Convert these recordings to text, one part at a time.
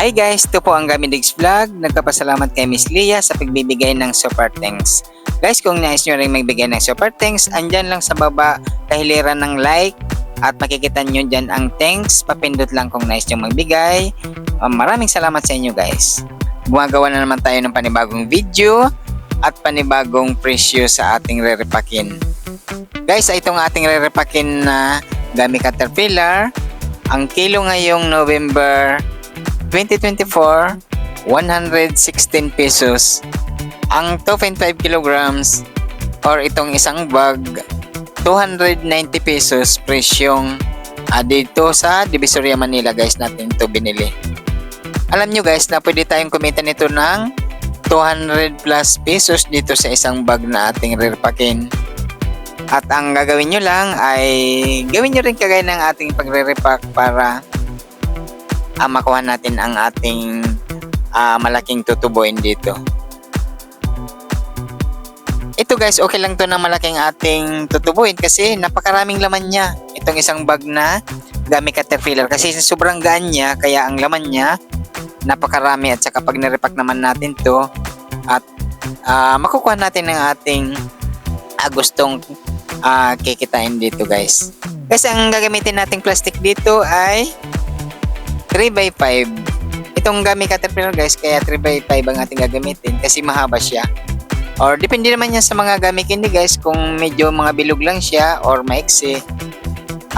Hi guys, ito po ang Gamidigs Vlog. Nagpapasalamat kay Miss Leah sa pagbibigay ng super thanks. Guys, kung nais nyo rin magbigay ng super thanks, andyan lang sa baba kahiliran ng like at makikita nyo dyan ang thanks. Papindot lang kung nais nyo magbigay. Um, maraming salamat sa inyo guys. Gumagawa na naman tayo ng panibagong video at panibagong presyo sa ating rerepakin. Guys, itong ating rerepakin na Gami Caterpillar, ang kilo ngayong November 2024, 116 pesos. Ang 2.5 kilograms or itong isang bag, 290 pesos presyong ah, dito sa Divisoria Manila guys natin to binili. Alam nyo guys na pwede tayong kumita nito ng 200 plus pesos dito sa isang bag na ating repakin. At ang gagawin nyo lang ay gawin nyo rin kagaya ng ating pagre-repack para uh, makuha natin ang ating ah, malaking tutubuin dito. Ito guys, okay lang to na malaking ating tutubuin kasi napakaraming laman niya. Itong isang bag na Gami Caterpillar kasi sobrang gaan niya kaya ang laman niya napakarami at saka pag nirepack naman natin to at ah, makukuha natin ng ating ah, gustong ah, kikitain dito guys. Kasi ang gagamitin nating plastic dito ay 3x5. Itong Gami Caterpillar guys, kaya 3x5 ang ating gagamitin kasi mahaba siya. Or depende naman yan sa mga Gami Candy guys kung medyo mga bilog lang siya or maiksi.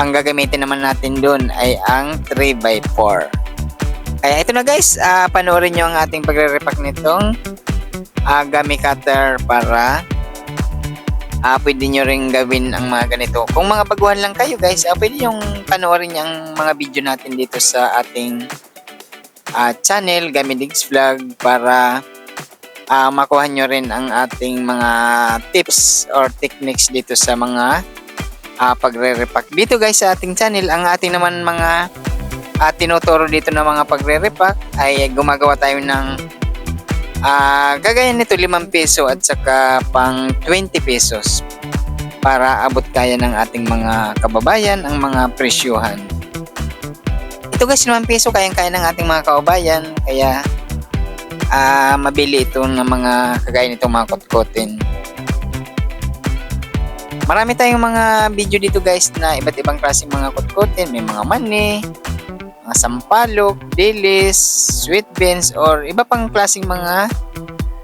Ang gagamitin naman natin doon ay ang 3x4. Kaya ito na guys, ah, panoorin nyo ang ating pagre-repack nitong ah, Gami Cutter para ah, pwede nyo rin gawin ang mga ganito. Kung mga baguhan lang kayo guys, ah, pwede yung panoorin ang mga video natin dito sa ating ah, channel, Gamidigs Vlog, para ah, makuha nyo rin ang ating mga tips or techniques dito sa mga ah, pagre-repack. Dito guys sa ating channel, ang ating naman mga ah, tinuturo dito na mga pagre-repack ay gumagawa tayo ng Ah, gagaya nito 5 peso at saka pang 20 pesos para abot kaya ng ating mga kababayan ang mga presyuhan. Ito guys, 5 peso kayang-kaya ng ating mga kababayan kaya ah mabili ito ng mga kagaya nitong mga kotkotin. Marami tayong mga video dito guys na iba't ibang klaseng mga kotkotin. May mga mani, sampalok, dilis, sweet beans, or iba pang klaseng mga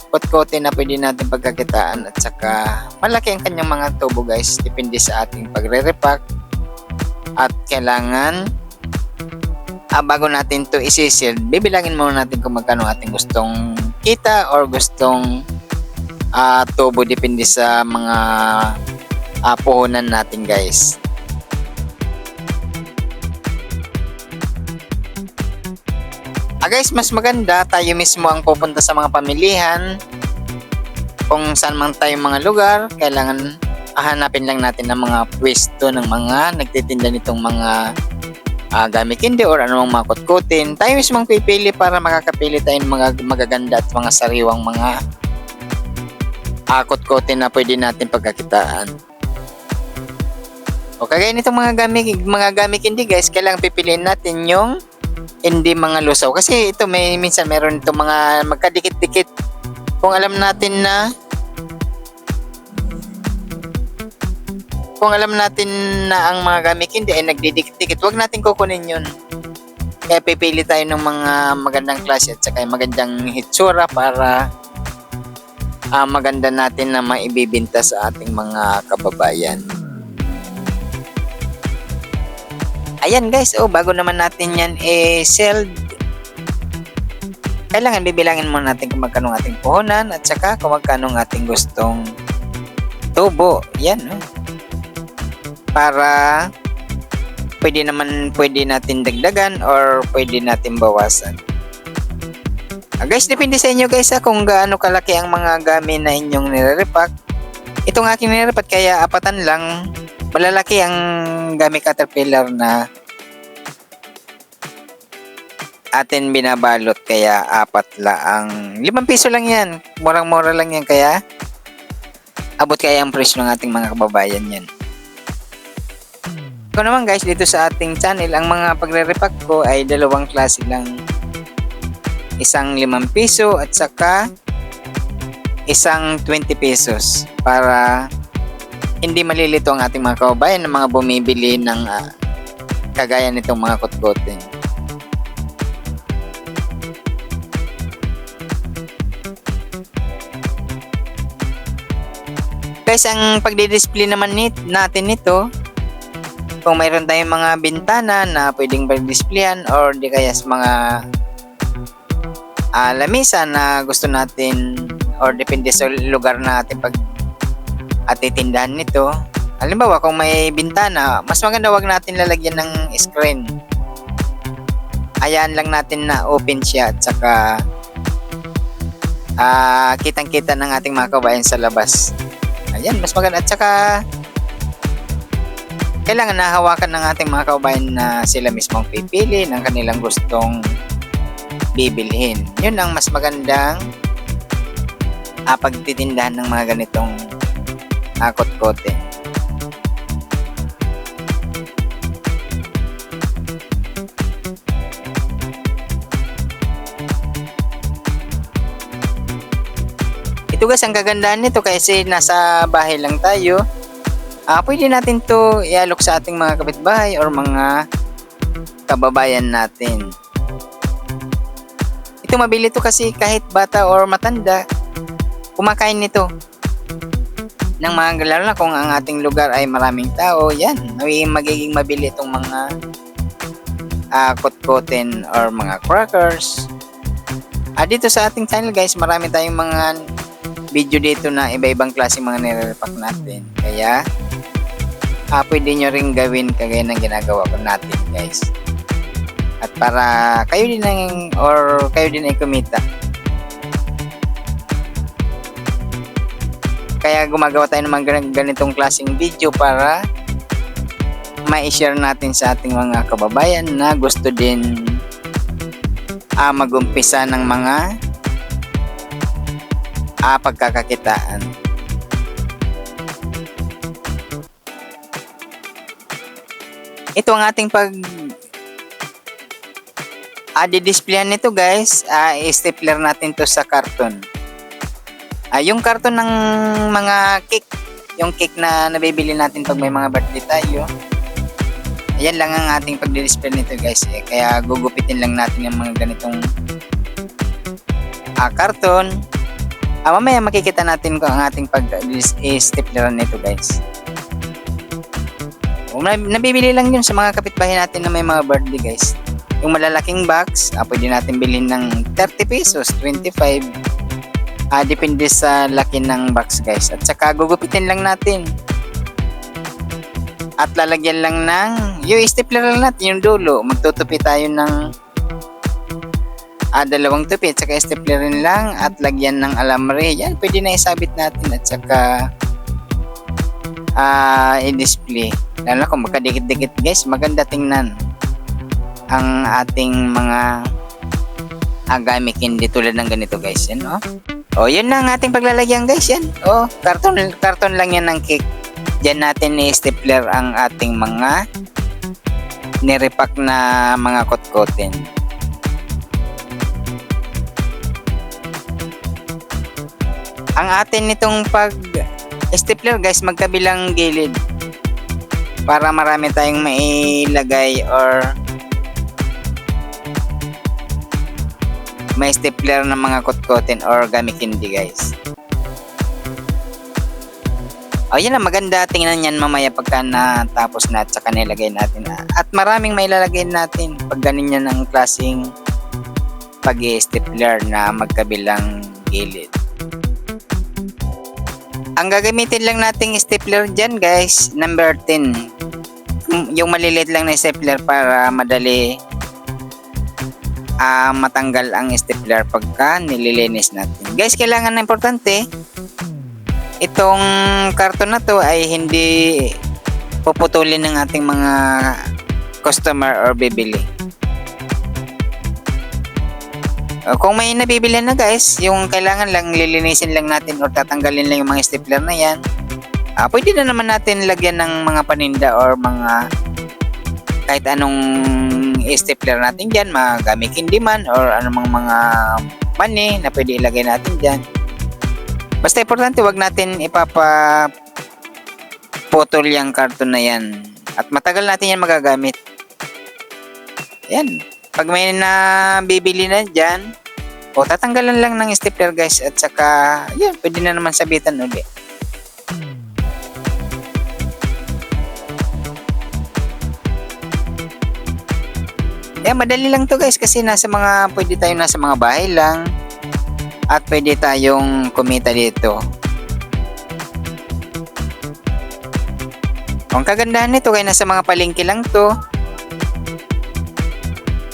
kotkote na pwede natin pagkakitaan at saka malaki ang kanyang mga tubo guys. Depende sa ating pagre-repack. At kailangan ah, bago natin to isisil bibilangin muna natin kung magkano ating gustong kita or gustong ah, tubo. Depende sa mga ah, puhunan natin guys Guys, mas maganda tayo mismo ang pupunta sa mga pamilihan. Kung saan man tayong mga lugar, kailangan hahanapin lang natin ng mga pwesto ng mga nagtitinda nitong mga uh, gamit hindi or anumang mga kutkutin. Tayo mismo ang pipili para makakapili tayo ng mga magaganda at mga sariwang mga uh, kutkutin na pwede natin pagkakitaan. O kagaya nitong mga gamit, mga gamit hindi guys, kailangan pipiliin natin yung hindi mga lusaw. Kasi ito may minsan meron itong mga magkadikit-dikit. Kung alam natin na kung alam natin na ang mga gamit hindi ay nagdidikit-dikit wag natin kukunin yun. Kaya pipili tayo ng mga magandang klase at saka magandang hitsura para uh, maganda natin na maibibinta sa ating mga kababayan Ayan guys, oh bago naman natin yan eh sell kailangan bibilangin muna natin kung magkano ating puhunan at saka kung magkano ating gustong tubo. Yan, oh. Para pwede naman pwede natin dagdagan or pwede natin bawasan. Ah, guys, depende sa inyo guys ha, kung gaano kalaki ang mga gamit na inyong nire-repack. Itong aking nire-repack kaya apatan lang malalaki ang gamit caterpillar na atin binabalot kaya apat lang 5 piso lang yan. Murang mura lang yan kaya abot kaya ang presyo ng ating mga kababayan yan. Ko naman guys dito sa ating channel ang mga pagre-repack ko ay dalawang klase lang. Isang 5 piso at saka isang 20 pesos para hindi malilito ang ating mga kababayan ng mga bumibili ng ah, kagaya nitong mga kutkote. Guys, ang pagdi-display naman nit natin nito, kung mayroon tayong mga bintana na pwedeng pag-displayan or di kaya sa mga ah, lamisa na gusto natin or depende sa lugar na ating pag at titindahan nito. Halimbawa, kung may bintana, mas maganda wag natin lalagyan ng screen. Hayaan lang natin na open siya at saka ah, kitang-kita ng ating mga kabayan sa labas. Ayan, mas maganda. At saka kailangan nahawakan ng ating mga kababayan na sila mismong pipili ng kanilang gustong bibilhin. Yun ang mas magandang ah, pagtitindahan ng mga ganitong ah, kotkote. Ito guys, ang kagandahan nito kasi nasa bahay lang tayo. Ah, pwede natin to ialok sa ating mga kapitbahay or mga kababayan natin. Ito mabili to kasi kahit bata or matanda, kumakain nito. Nang mga lalo na kung ang ating lugar ay maraming tao, yan, magiging, mabili itong mga ah, kotkoten or mga crackers. Ah, dito sa ating channel guys, marami tayong mga video dito na iba-ibang klase mga nire-repack natin. Kaya, ah, pwede nyo rin gawin kagaya ng ginagawa ko natin guys. At para kayo din ang, or kayo din ay kumita. Kaya gumagawa tayo ng mga gan- ganitong klaseng video para ma-share natin sa ating mga kababayan na gusto din ah, mag-umpisa ng mga ah, pagkakakitaan. Ito ang ating pag ah, di-displayan nito guys, ah, i-stapler natin to sa karton. Ah, yung karton ng mga cake, yung cake na nabibili natin pag may mga birthday tayo. Ayan lang ang ating pagdi-display nito guys. Eh, kaya gugupitin lang natin yung mga ganitong ah, karton. Ah, mamaya makikita natin kung ang ating pag-stapleran nito guys. Nab- nabibili lang yun sa mga kapitbahay natin na may mga birthday guys. Yung malalaking box, ah, pwede natin bilhin ng 30 pesos, 25. Ah, depende sa laki ng box guys. At saka gugupitin lang natin. At lalagyan lang ng, yung stapler lang natin yung dulo. Magtutupi tayo ng ah, dalawang tupi at saka stapler rin lang at lagyan ng alamre. Yan, pwede na isabit natin at saka ah, i-display. Lalo na kung magkadikit-dikit guys, maganda tingnan ang ating mga agamikin di tulad ng ganito guys. Yan, oh. Oh, yun na ang ating paglalagyan guys. Yan. Oh, karton, karton lang yan ng cake. Diyan natin ni-stapler ang ating mga nirepack na mga kotkotin. Ang atin nitong pag stapler guys, magkabilang gilid para marami tayong mailagay or may stapler ng mga kotkotin or gamikindi guys. O yan na, maganda tingnan yan mamaya pagka natapos na at saka nilagay natin. At maraming may lalagay natin pag ganyan ng klaseng pag stapler na magkabilang gilid. Ang gagamitin lang nating stapler dyan guys, number 10. Yung- Yung maliliit lang na stapler para madali ah matanggal ang stapler pagka nililinis natin. Guys, kailangan na importante, itong karton na to ay hindi puputulin ng ating mga customer or bibili. O, Kung may nabibili na guys, yung kailangan lang lilinisin lang natin or tatanggalin lang yung mga stapler na yan. Ah, pwede na naman natin lagyan ng mga paninda or mga kahit anong stapler natin dyan, mga gamit hindi man or anumang mga money na pwede ilagay natin dyan. Basta importante wag natin ipapa putol yung karton na yan. At matagal natin yan magagamit. Yan. Pag may na bibili na dyan, o tatanggalan lang ng stapler guys at saka yan, pwede na naman sabitan uli. Madali lang to guys kasi nasa mga, pwede tayo nasa mga bahay lang at pwede tayong kumita dito. Ang kagandahan nito kaya nasa mga palengke lang to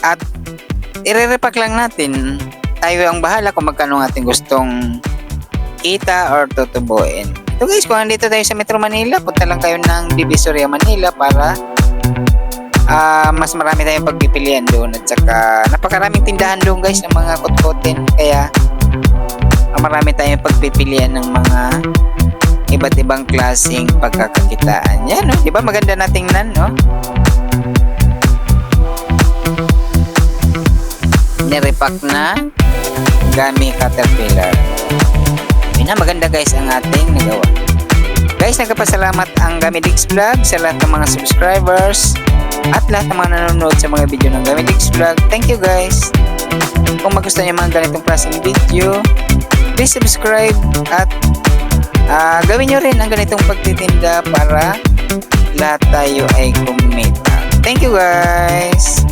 at ire-repack lang natin tayo ang bahala kung magkano ating gustong kita or tutubuin. So guys, kung nandito tayo sa Metro Manila, punta lang kayo ng Divisoria Manila para ah, mas marami tayong pagpipilian doon at saka napakaraming tindahan doon guys ng mga kutkutin kaya ah, marami tayong pagpipilian ng mga iba't ibang klaseng pagkakakitaan. Yan, no? Di ba maganda na tingnan, no? Nirepack na gamit Caterpillar. Yun na, maganda guys ang ating nagawa. Guys, nagpapasalamat ang Gamidix Vlog sa lahat ng mga subscribers at lahat ng mga nanonood sa mga video ng Gamidix Vlog. Thank you guys! Kung magustuhan niyo mga ganitong klaseng video, please subscribe at ah, gawin nyo rin ang ganitong pagtitinda para lahat tayo ay kumita. Thank you guys!